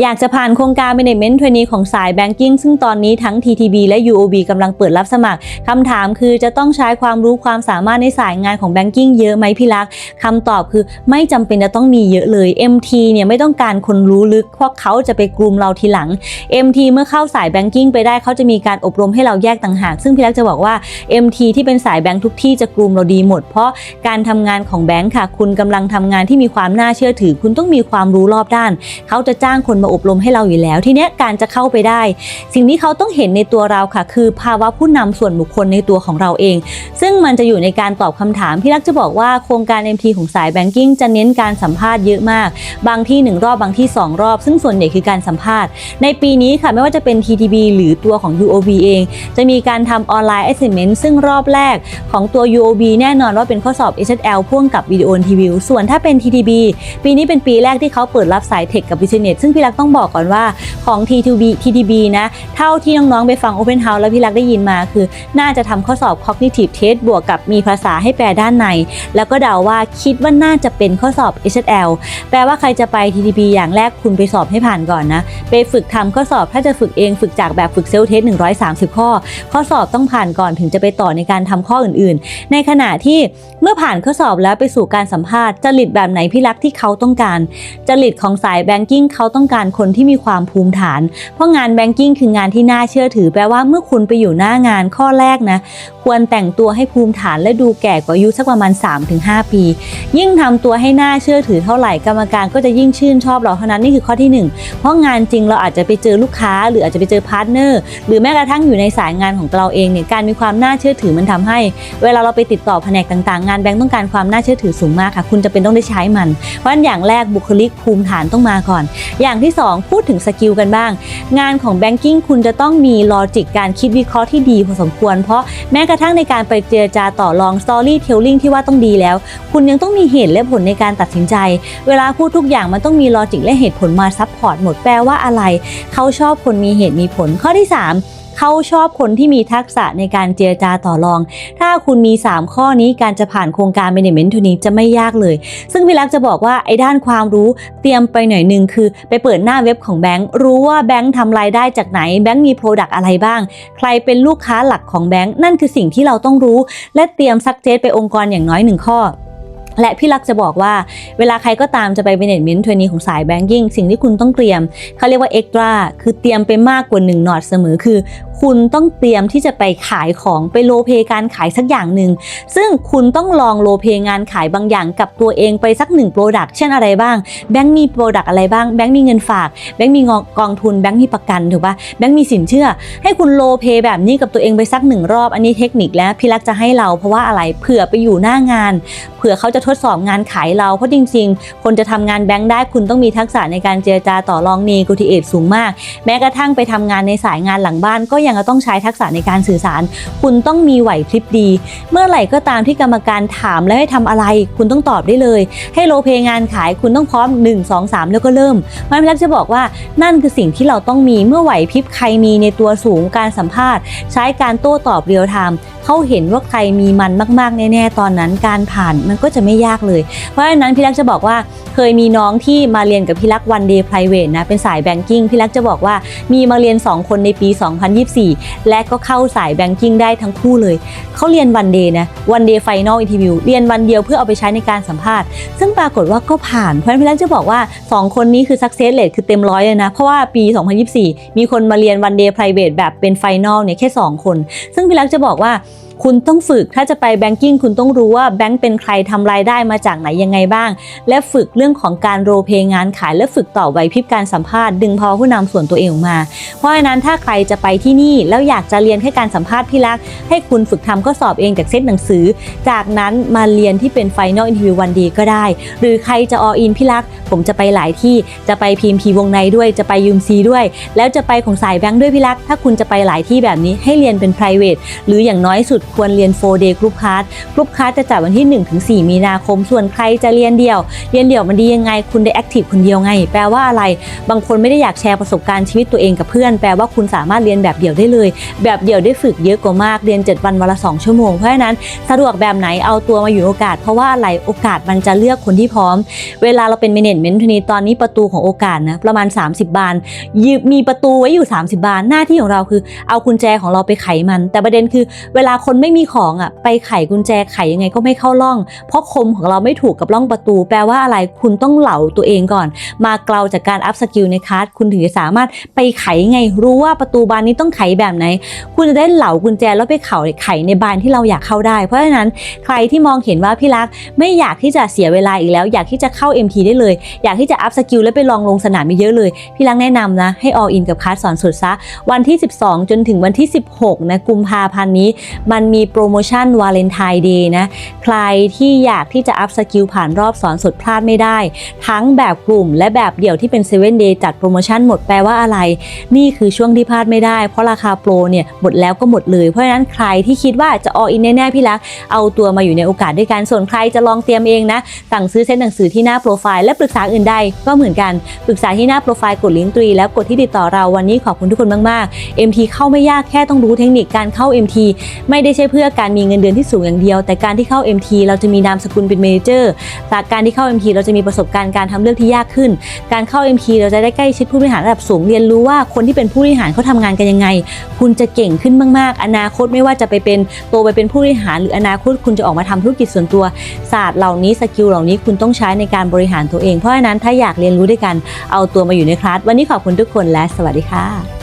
อยากจะผ่านโครงการ Management Trainee ของสาย Banking ซึ่งตอนนี้ทั้ง TTB และ UOB กำลังเปิดรับสมัครคำถามคือจะต้องใช้ความรู้ความสามารถในสายงานของ Banking เยอะไหมพี่ลักษ์คำตอบคือไม่จำเป็นจะต้องมีเยอะเลย MT เนี่ยไม่ต้องการคนรู้ลึกเพราะเขาจะไปกลุ่มเราทีหลัง MT เมื่อเข้าสาย Banking ไปได้เขาจะมีการอบรมให้เราแยกต่างหาก ซึ่งพี่ลักษ์จะบอกว่า MT ที่เป็นสายแบงค์ทุกที่จะกลุ่มเราดีหมด เพราะการทำงานของแบงค์ค่ะ คุณกำลังทำงานที่มีความน่าเชื่อถือ คุณต้องมีความรู้รอบด้าน เขาจะจ้างคนมาอบรมให้เราอยู่แล้ว ทีเนี้ยการจะเข้าไปได้ สิ่งที่เขาต้องเห็นในตัวเราค่ะ คือภาวะผู้นำส่วนบุคคลในตัวของเราเอง ซึ่งมันจะอยู่ในการตอบคำถามพี่ลักจะบอกว่าโครงการ MT ของสายแบงกิ้งจะเน้นการสัมภาษณ์เยอะมาก บางที่ 1 รอบบางที่ 2 รอบ ซึ่งส่วนใหญ่คือการสัมภาษณ์ ในปีนี้ค่ะไม่ว่าจะเป็น TTB หรือตัวของ UOB เอง จะมีการทำออนไลน์ assessment ซึ่งรอบแรกของตัว UOB แน่นอนว่าเป็นข้อสอบ HL พ่วงกับวิดีโอ interview ส่วนถ้าเป็น TTB ปีนี้เป็นปีแรกที่เขาเปิดรับสายเทคกับ Business ซึ่งพี่รักต้องบอกก่อนว่าของ TTB TTB นะเท่าที่น้องๆไปฟัง Open House แล้วพี่รักได้ยินมาคือ น่าจะทำข้อสอบ cognitive test บวกกับมีภาษาให้แปลด้านใน แล้วก็เดาว่าคิดว่าน่าจะเป็นข้อสอบ HL แปลว่าใครจะไป TTB อย่างแรกคุณไปสอบให้ผ่านก่อนนะ ไปฝึกทำข้อสอบถ้าจะฝึกเองฝึกจากแบบฝึกเซลล์เทส130 ข้อ ข้อสอบต้องผ่านก่อนถึงจะไปต่อในการทำข้ออื่นๆ ในขณะที่เมื่อผ่านข้อสอบแล้วไปสู่การสัมภาษณ์จริตแบบไหนพี่รักที่เขาต้องการจริตของสายแบงกิ้งเขาต้องการคนที่มีความภูมิฐาน เพราะงานแบงกิ้งคืองานที่น่าเชื่อถือแปลว่าเมื่อคุณไปอยู่หน้างานข้อแรกนะ ควรแต่งตัวให้ภูมิฐานและดูแก่กว่าอายุสักประมาณ 3-5 ปี ยิ่งทำตัวให้น่าเชื่อถือเท่าไหร่กรรมการก็จะยิ่งชื่นชอบเราเท่านั้นนี่คือข้อที่หนึ่งเพราะงานจริงเราอาจจะไปเจอลูกค้า หรืออาจจะไปเจอพาร์ทเนอร์หรือแม้กระทั่งอยู่ในสายงานของเราเองเนี่ยการมีความน่าเชื่อถือมันทำให้ เวลาเราไปติดต่อแผนกต่างๆ งานแบงก์ต้องการความน่าเชื่อถือสูงมากค่ะ คุณจะเป็นต้องได้ใช้มัน เพราะฉะนั้นอย่างแรกบุคลิกภูมิฐานต้องมาก่อนอย่างที่ 2 พูดถึงสกิลกันบ้าง งานของแบงกิ้งคุณจะต้องมีลอจิกการคิดวิเคราะห์ที่ดีพอสมควร เพราะแม้กระทั่งในการไปเจรจาต่อรองสตอรี่เทลลิงที่ว่าต้องดีแล้ว คุณยังต้องมีเหตุและผลในการตัดสินใจ เวลาพูดทุกอย่างมันต้องมีลอจิกและเหตุผลมาซับพอร์ตหมดแปลว่าอะไร เขาชอบคนมีเหตุมีผลข้อที่ 3 เขาชอบคนที่มีทักษะในการเจรจาต่อรอง ถ้าคุณมี 3 ข้อนี้การจะผ่านโครงการ Management t นี้จะไม่ยากเลย ซึ่งพี่รักจะบอกว่าไอ้ด้านความรู้เตรียมไปหน่อยหนึ่งคือ ไปเปิดหน้าเว็บของแบงค์รู้ว่าแบงค์ทำรายได้จากไหนแบงค์มีโปรดักต์อะไรบ้าง ใครเป็นลูกค้าหลักของแบงค์นั่นคือสิ่งที่เราต้องรู้ และเตรียมซักเจสไปองค์กรอย่างน้อยหนึ่งข้อ และพี่ลักจะบอกว่าเวลาใครก็ตามจะไป management t r a i n e ของสาย banking สิ่งที่คุณต้องเตรียม เขาเรียกว่า extra คือเตรียมไปมากกว่า1หนอดเสมอคือ คุณต้องเตรียมที่จะไปขายของไปโลเพการขายสักอย่างหนึ่ง ซึ่งคุณต้องลองโลเพงานขายบางอย่างกับตัวเองไปสักหนึ่งโปรดักเช่นอะไรบ้าง แบงค์มีโปรดักอะไรบ้าง แบงค์มีเงินฝาก แบงค์มีกองทุน แบงค์มีประกันถูกปะแบงค์มีสินเชื่อ ให้คุณโลเพแบบนี้กับตัวเองไปสักหนึ่งรอบ อันนี้เทคนิคแล้วพี่ลักจะให้เราเพราะว่าอะไรเผื่อไปอยู่หน้างาน เผื่อเขาจะทดสอบงานขายเราเพราะจริง ๆ คนจะทำงานแบงค์ได้คุณต้องมีทักษะในการเจรจาต่อรองนีโกทิเอตสูงมาก แม้กระทั่งไปทำงานในสายงานหลังบ้าน ก็ยังต้องใช้ทักษะในการสื่อสาร คุณต้องมีไหวพริบดี เมื่อไหร่ก็ตามที่กรรมการถามแล้วให้ทำอะไร คุณต้องตอบได้เลย ให้โลเพงานขายคุณต้องพร้อม 1 2 3 แล้วก็เริ่มมันพี่ลักษณ์จะบอกว่านั่นคือสิ่งที่เราต้องมีเมื่อไหวพริบใครมีในตัวสูงการสัมภาษณ์ ใช้การโต้ตอบเรียลไทม์เขาเห็นว่าใครมีมันมากๆแน่ๆตอนนั้นการผ่านมันก็จะไม่ไม่ยากเลย เพราะฉะนั้นพี่ลักษจะบอกว่าเคยมีน้องที่มาเรียนกับพี่ลักษวันเดย์ private นะเป็นสายแบงกิ้งพี่ลักษจะบอกว่ามีมาเรียน 2 คนในปี 2024 และก็เข้าสายแบงกิ้งได้ทั้งคู่เลยเขาเรียนวันเดย์นะวันเดย์ไฟนอลอินทิวิวเรียนวันเดียวเพื่อเอาไปใช้ในการสัมภาษณ์ ซึ่งปรากฏว่าก็ผ่านเพราะฉะนั้นพี่ลักษจะบอกว่า 2 คนนี้คือ success rate คือเต็มร้อยเลยนะ เพราะว่าปี 2024 มีคนมาเรียนวันเดย์ private แบบเป็นไฟนอลเนี่ยแค่ 2 คน ซึ่งพี่ลักษจะบอกว่า คุณต้องฝึกถ้าจะไปแบงกิ้งคุณต้องรู้ว่าแบงก์เป็นใครทำรายได้มาจากไหนยังไงบ้าง และฝึกเรื่องของการโรเพงานขาย และฝึกต่อไวพริบการสัมภาษณ์ดึงพอผู้นำส่วนตัวเองออกมา เพราะฉะนั้นถ้าใครจะไปที่นี่แล้วอยากจะเรียนแค่การสัมภาษณ์พี่ลักษ์ให้คุณฝึกทำข้อสอบเองจากเซตหนังสือ จากนั้นมาเรียนที่เป็น Final Interview วันดีก็ได้ หรือใครจะออินพี่ลักษ์ผมจะไปหลายที่จะไปพีมพีวงในด้วยจะไปยูมซีด้วย แล้วจะไปของสายแบงค์ด้วยพี่ลักษ์ถ้าคุณจะไปหลายที่แบบนี้ให้เรียนเป็น private หรืออย่างน้อยสุดควรเรียน 4 day group class กรุ๊ปคลาสจะจัดวันที่ 1-4 มีนาคม ส่วนใครจะเรียนเดี่ยว เรียนเดี่ยวมันดียังไง คุณได้แอคทีฟคนเดียวไง แปลว่าอะไร บางคนไม่ได้อยากแชร์ประสบการณ์ชีวิตตัวเองกับเพื่อน แปลว่าคุณสามารถเรียนแบบเดี่ยวได้เลย แบบเดี่ยวได้ฝึกเยอะกว่ามาก เรียน 7 วันวันละ 2 ชั่วโมง เพราะฉะนั้นสะดวกแบบไหน เอาตัวมาอยู่โอกาส เพราะว่าอะไร โอกาสมันจะเลือกคนที่พร้อม เวลาเราเป็น management ทีนี้ตอนนี้ประตูของโอกาสนะประมาณ 30 บานยืมีประตูไว้อยู่ 30 บาน หน้าที่ของเราคือ เอากุญแจของเราไปไขมัน แต่ประเด็นคือเวลาคนคนไม่มีของอะไปไขกุญแจไขยังไงก็ไม่เข้าร่อง เพราะคมของเราไม่ถูกกับร่องประตู แปลว่าอะไรคุณต้องเหลาตัวเองก่อน มาเกลาจากการอัพสกิลในคลาสคุณถึงจะสามารถไปไขไงรู้ว่าประตูบานนี้ต้องไขแบบไหน คุณจะได้เหลากุญแจแล้วไปเข่าไขในบานที่เราอยากเข้าได้ เพราะฉะนั้นใครที่มองเห็นว่าพี่รักไม่อยากที่จะเสียเวลาอีกแล้ว อยากที่จะเข้า MT ได้เลย อยากที่จะอัพสกิลแล้วไปลองลงสนามไปเยอะเลย พี่รักแนะนำนะให้ all in กับคลาสสอนสุดซะวันที่ 12 จนถึงวันที่ 16นะกุมภาพันธ์นี้มันมีโปรโมชั่นวาเลนไทน์เดย์นะ ใครที่อยากที่จะอัพสกิลผ่านรอบสอนสดพลาดไม่ได้ ทั้งแบบกลุ่มและแบบเดี่ยวที่เป็น 7 day จัดโปรโมชั่นหมดแปลว่าอะไร นี่คือช่วงที่พลาดไม่ได้ เพราะราคาโปรเนี่ยหมดแล้วก็หมดเลย เพราะฉะนั้นใครที่คิดว่าจะ all in แน่ๆพี่รัก เอาตัวมาอยู่ในโอกาสด้วยกัน ส่วนใครจะลองเตรียมเองนะ สั่งซื้อเซ็ตหนังสือที่หน้าโปรไฟล์และปรึกษาอื่นใดก็เหมือนกัน ปรึกษาที่หน้าโปรไฟล์กดลิงก์ตรีแล้วกดที่ติดต่อเราวันนี้ขอบคุณทุกคนมากๆ MT เข้าไม่ยากแค่ต้องรู้เทคนิคการเข้า MT ไม่ได้ใช่เพื่อการมีเงินเดือนที่สูงอย่างเดียว แต่การที่เข้า MT เราจะมีนามสกุลเป็นเมเจอร์จากการที่เข้า MT เราจะมีประสบการณ์การทำเรื่องที่ยากขึ้น การเข้า MT เราจะได้ใกล้ชิดผู้บริหารระดับสูงเรียนรู้ว่าคนที่เป็นผู้บริหารเขาทำงานกันยังไง คุณจะเก่งขึ้นมากๆ อนาคตไม่ว่าจะไปเป็นโตไปเป็นผู้บริหาร หรืออนาคตคุณจะออกมาทำธุรกิจส่วนตัวศาสตร์เหล่านี้สกิลเหล่านี้คุณต้องใช้ในการบริหารตัวเองเพราะฉะนั้นถ้าอยากเรียนรู้ด้วยกันเอาตัวมาอยู่ในคลาสวันนี้ขอบคุณทุกคนและสวัสดีค่ะ